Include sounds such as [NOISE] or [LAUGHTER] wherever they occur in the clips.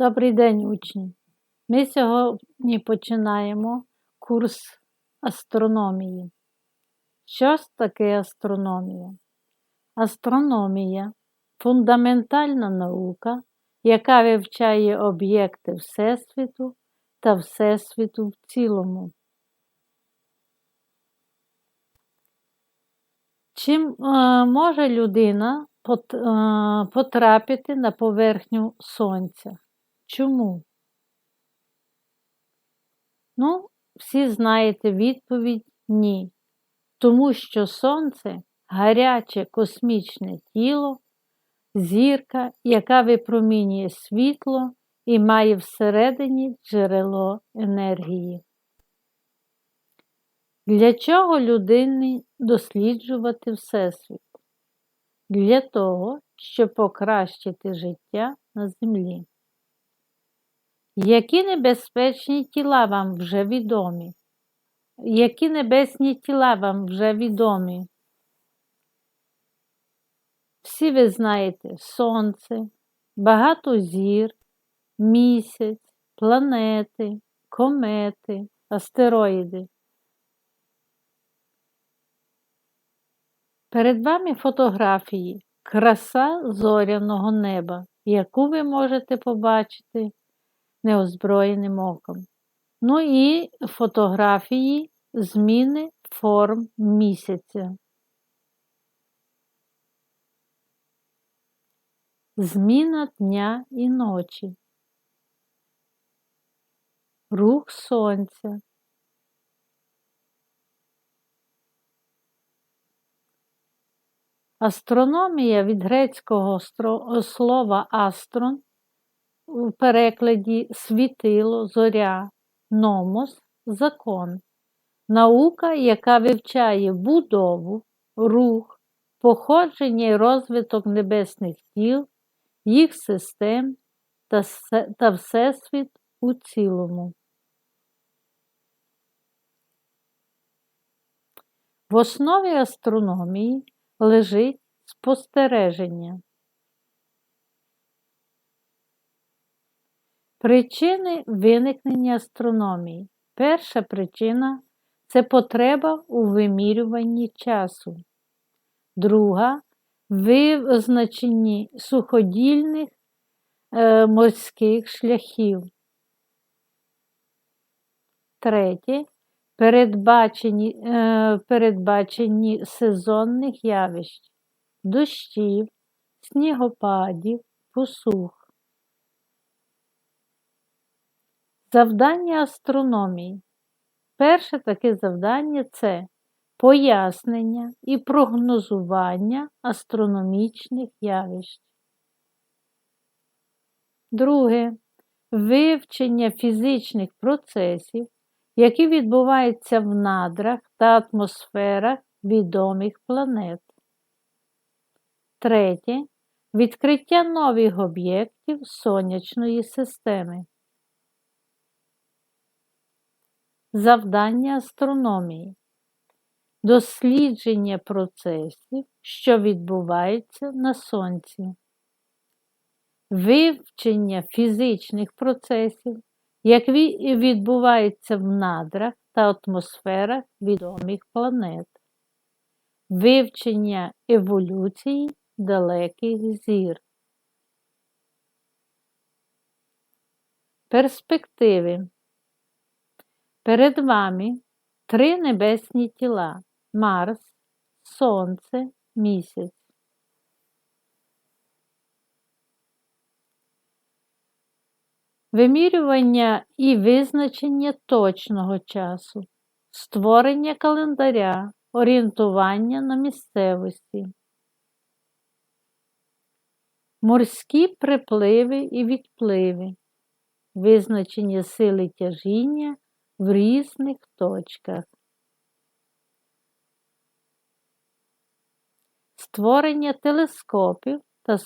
Добрий день, учні! Ми сьогодні починаємо курс астрономії. Що ж таке астрономія? Астрономія фундаментальна наука, яка вивчає об'єкти Всесвіту та Всесвіту в цілому. Чим е, може людина е, потрапити на поверхню Сонця? Чому? Ну, всі знаєте відповідь ні. Тому що Сонце гаряче космічне тіло, зірка, яка випромінює світло і має всередині джерело енергії. Для чого людині досліджувати Всесвіт? Для того, щоб покращити життя на землі. Які небезпечні тіла вам вже відомі? Які небесні тіла вам вже відомі? Всі ви знаєте Сонце, багато зір, місяць, планети, комети, астероїди. Перед вами фотографії краса зоряного неба, яку ви можете побачити неозброєним оком. Ну і фотографії зміни форм місяця. Зміна дня і ночі. Рух сонця. Астрономія від грецького слова астрон у перекладі світило, зоря, номос, закон, наука, яка вивчає будову, рух, походження і розвиток небесних тіл, їх систем та, та Всесвіт у цілому. В основі астрономії лежить спостереження. Причини виникнення астрономії. Перша причина це потреба у вимірюванні часу. Друга визначенні суходільних е, морських шляхів. Третє передбачені, е, передбачені сезонних явищ, дощів, снігопадів, посух. Завдання астрономії. Перше таке завдання це пояснення і прогнозування астрономічних явищ. Друге вивчення фізичних процесів, які відбуваються в надрах та атмосферах відомих планет. Третє відкриття нових об'єктів сонячної системи. Завдання астрономії, дослідження процесів, що відбуваються на Сонці, вивчення фізичних процесів, які відбуваються в надрах та атмосферах відомих планет, вивчення еволюції далеких зір. Перспективи Перед вами три небесні тіла Марс, Сонце, Місяць. Вимірювання і визначення точного часу, створення календаря, орієнтування на місцевості, морські припливи і відпливи, визначення сили тяжіння в різних точках. Створення телескопів та,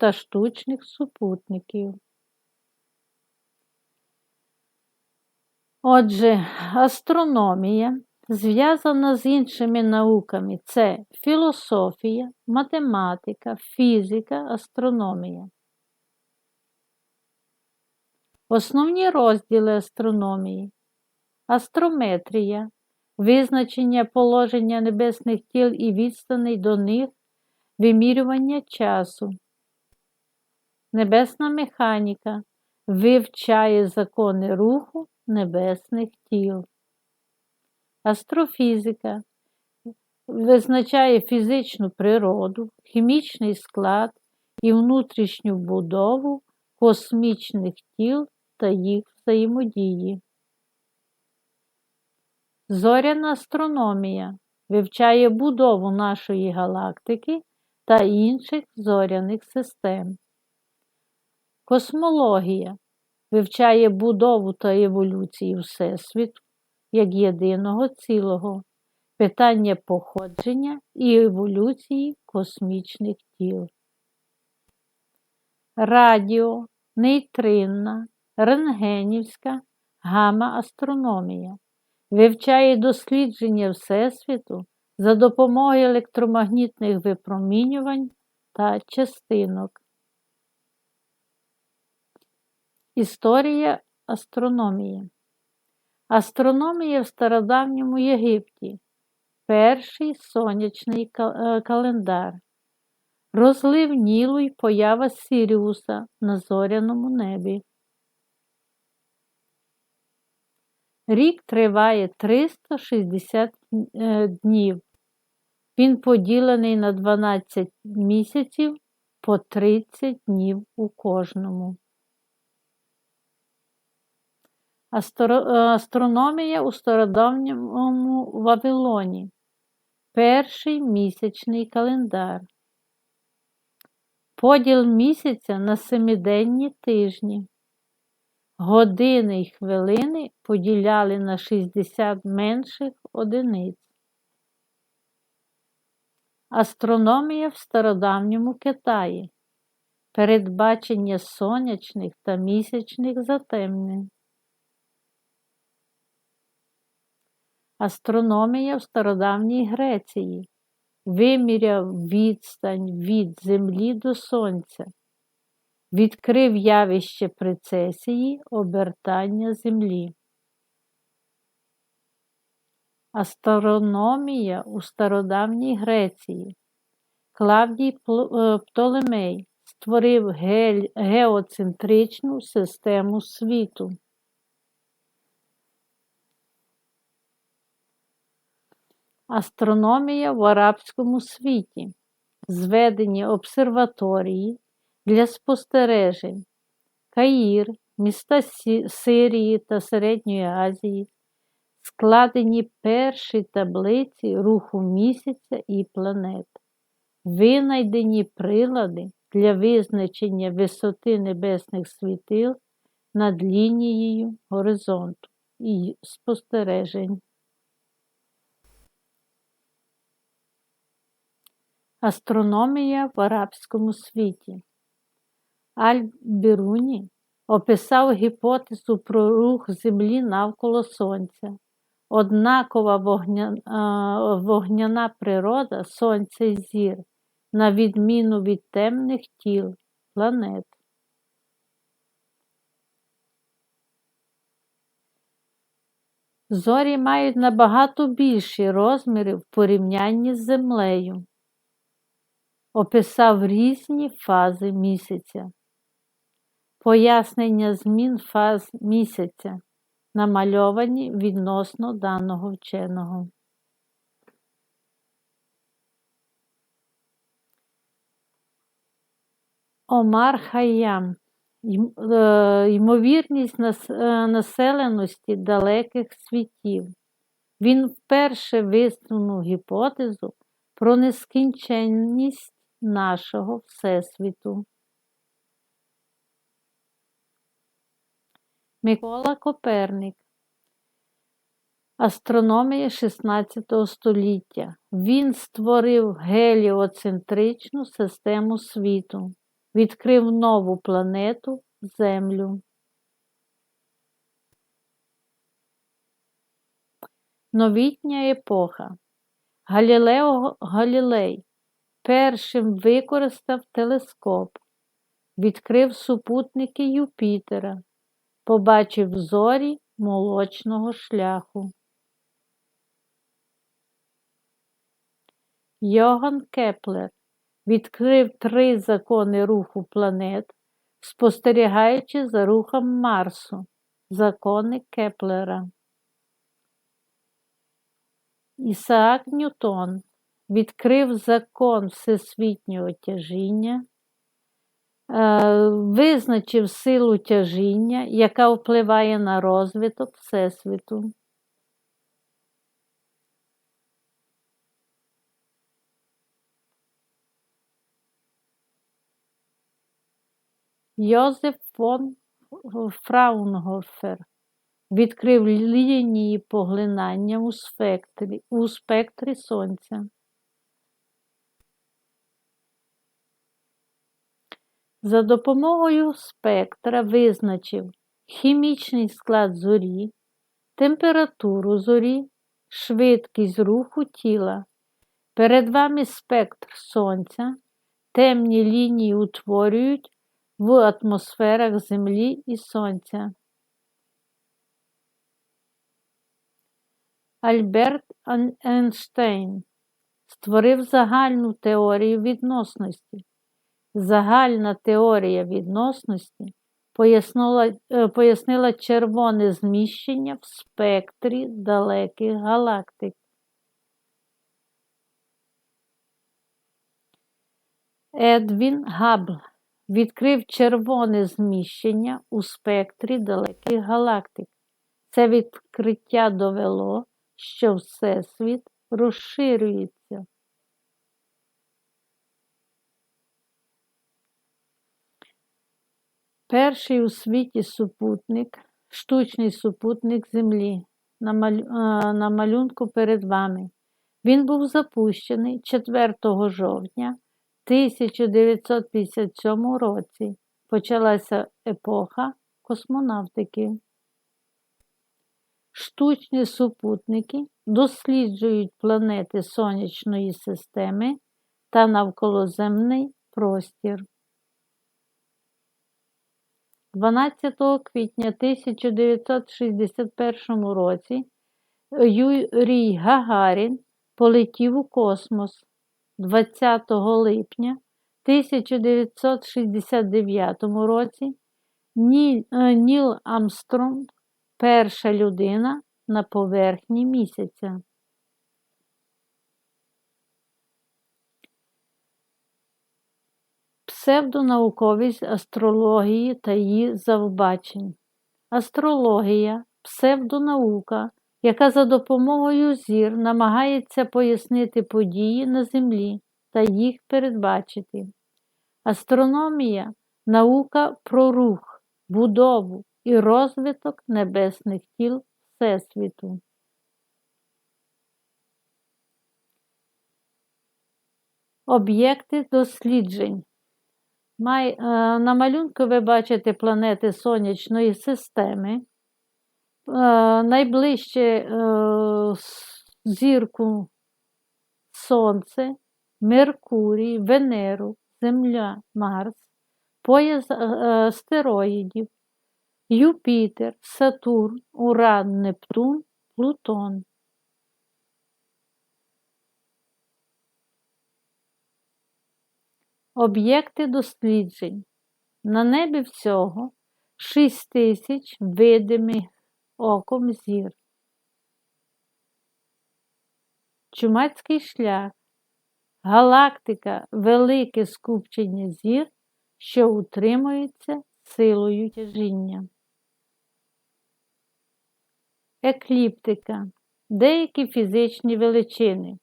та штучних супутників. Отже, астрономія зв'язана з іншими науками це філософія, математика, фізика, астрономія. Основні розділи астрономії. Астрометрія, визначення положення небесних тіл і відстаней до них, вимірювання часу. Небесна механіка вивчає закони руху небесних тіл. Астрофізика визначає фізичну природу, хімічний склад і внутрішню будову космічних тіл та їх взаємодії. Зоряна астрономія вивчає будову нашої галактики та інших зоряних систем. Космологія вивчає будову та еволюцію Всесвіту як єдиного цілого, питання походження і еволюції космічних тіл. Радіо, нейтринна, рентгенівська гамма-астрономія вивчає дослідження Всесвіту за допомогою електромагнітних випромінювань та частинок. Історія астрономії. Астрономія в стародавньому Єгипті. Перший сонячний е, календар. Розлив Нілу й поява Сіріуса на зоряному небі. Рік триває 360 е, днів. Він поділений на 12 місяців по 30 днів у кожному. Е, астрономія у стародавньому Вавилоні. Перший місячний календар. Поділ місяця на семиденні тижні. Години й хвилини поділяли на 60 менших одиниць. Астрономія в стародавньому Китаї. Передбачення сонячних та місячних затемнень. Астрономія в стародавній Греції виміряв відстань від Землі до Сонця, відкрив явище прецесії обертання Землі. Астрономія у стародавній Греції. Клавдій е, Птолемей створив геоцентричну систему світу. Астрономія в арабському світі, зведені обсерваторії для спостережень, Каїр, міста Сирії та Середньої Азії, складені перші таблиці руху місяця і планет, винайдені прилади для визначення висоти небесних світил над лінією горизонту і спостережень. Астрономія в арабському світі. Аль-Біруні описав гіпотезу про рух Землі навколо Сонця. Однакова вогняна, вогняна природа Сонця і зір, на відміну від темних тіл планет. Зорі мають набагато більші розміри в порівнянні з Землею описав різні фази місяця. Пояснення змін фаз місяця, намальовані відносно даного вченого. Омар Хайям е, ймовірність е, населеності далеких світів. Він вперше висунув гіпотезу про нескінченність нашого Всесвіту. Микола Коперник. Астрономія 16 століття. Він створив геліоцентричну систему світу, відкрив нову планету Землю. Новітня епоха. Галілео Галілей Першим використав телескоп, відкрив супутники Юпітера, побачив зорі молочного шляху. Йоган Кеплер відкрив три закони руху планет, спостерігаючи за рухом Марсу, закони Кеплера. Ісаак Ньютон відкрив закон всесвітнього тяжіння, визначив силу тяжіння, яка впливає на розвиток Всесвіту. Йозеф фон Фраунгофер відкрив лінії поглинання у спектрі, у спектрі Сонця. За допомогою спектра визначив хімічний склад зорі, температуру зорі, швидкість руху тіла. Перед вами спектр Сонця, темні лінії утворюють в атмосферах Землі і Сонця. Альберт Ейнштейн створив загальну теорію відносності. Загальна теорія відносності пояснила, е, пояснила червоне зміщення в спектрі далеких галактик. Едвін Габл відкрив червоне зміщення у спектрі далеких галактик. Це відкриття довело, що Всесвіт розширюється. Перший у світі супутник, штучний супутник Землі на, малюнку перед вами. Він був запущений 4 жовтня 1957 році. Почалася епоха космонавтики. Штучні супутники досліджують планети Сонячної системи та навколоземний простір. 12 квітня 1961 році Юрій Гагарін полетів у космос 20 липня 1969 році Ніл Амстронг перша людина на поверхні місяця. Псевдонауковість астрології та її завбачень. Астрологія псевдонаука, яка за допомогою зір намагається пояснити події на Землі та їх передбачити. Астрономія наука про рух, будову і розвиток небесних тіл Всесвіту. Об'єкти досліджень. Е, на малюнку ви бачите планети Сонячної системи. Е, найближче е, зірку Сонце, Меркурій, Венеру, Земля, Марс, пояс астероїдів, Юпітер, Сатурн, Уран, Нептун, Плутон. Об'єкти досліджень. На небі всього 6 тисяч видимих оком зір. Чумацький шлях. Галактика велике скупчення зір, що утримується силою тяжіння. Екліптика. Деякі фізичні величини.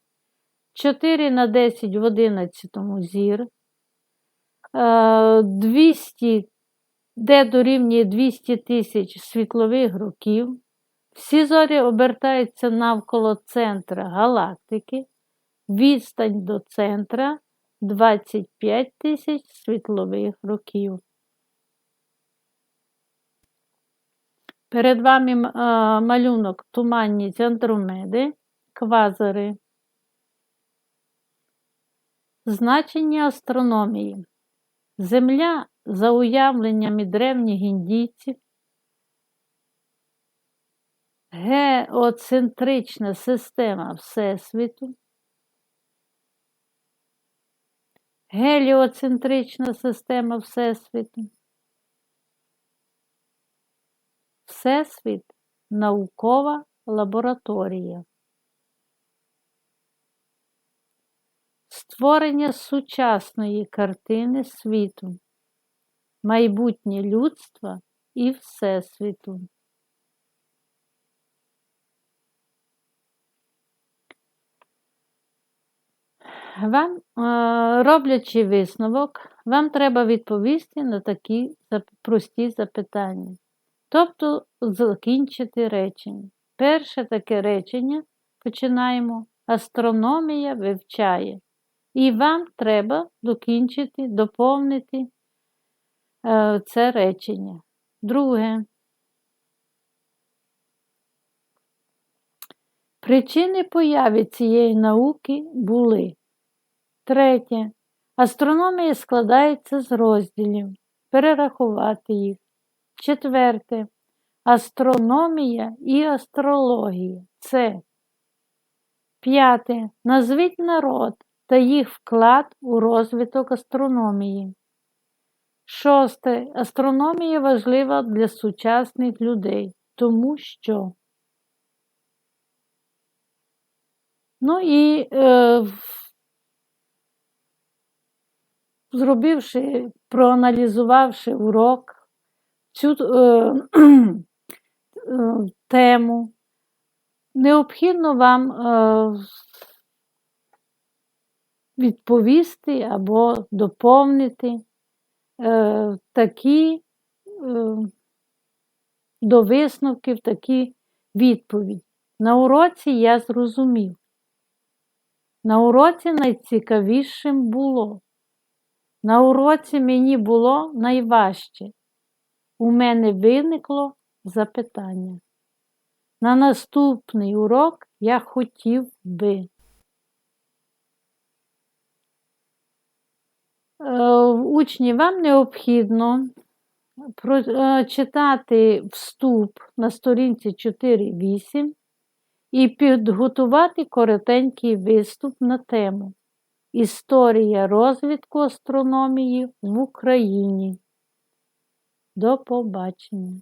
4 на 10 в 11 зір. 200, е, де дорівнює 200 тисяч світлових років. Всі зорі обертаються навколо центра галактики, відстань до центра 25 тисяч світлових років. Перед вами малюнок туманність Андромеди, квазари. Значення астрономії. Земля, за уявленнями древніх індійців, геоцентрична система Всесвіту, геліоцентрична система Всесвіту. Всесвіт наукова лабораторія. Створення сучасної картини світу, майбутнє людства і Всесвіту. Вам, е, роблячи висновок, вам треба відповісти на такі прості запитання. Тобто закінчити речення. Перше таке речення починаємо. Астрономія вивчає. І вам треба докінчити, доповнити е, це речення. Друге. Причини появи цієї науки були. Третє. Астрономія складається з розділів. Перерахувати їх. Четверте. Астрономія і астрологія. Це. П'яте. Назвіть народ та їх вклад у розвиток астрономії. Шосте. Астрономія важлива для сучасних людей, тому що. Ну і е, зробивши, проаналізувавши урок, цю е, [CLEARS THROAT] е, тему, необхідно вам е, відповісти або доповнити е, такі е, до висновків такі відповіді. На уроці я зрозумів. На уроці найцікавішим було. На уроці мені було найважче. У мене виникло запитання. На наступний урок я хотів би. Учні, вам необхідно прочитати вступ на сторінці 4.8 і підготувати коротенький виступ на тему Історія розвитку астрономії в Україні. До побачення!